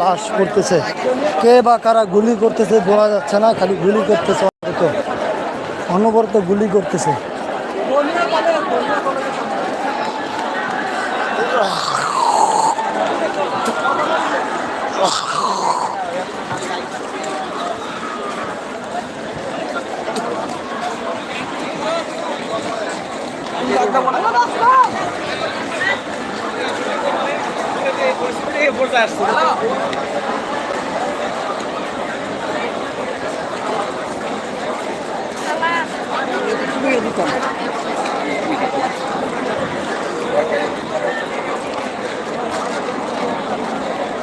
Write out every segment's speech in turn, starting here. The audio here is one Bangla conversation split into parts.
লাশ করতেছে কে বা কারা গুলি করতেছে বলা যাচ্ছে না, খালি গুলি করতেছে অনবরত অনবরত গুলি করতেছে।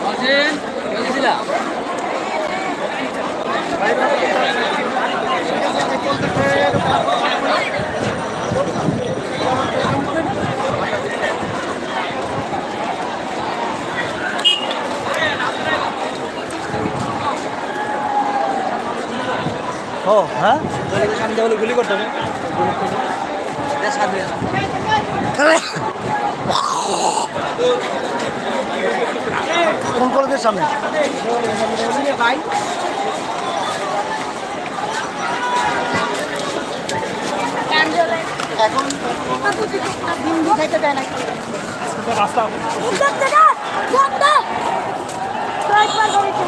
Hosin, Hosin sila. Bye bye. ও হ্যাঁ গুলি করতে হবে কোন কলেজের সামনে এখন খাইতে দেয় না রাস্তা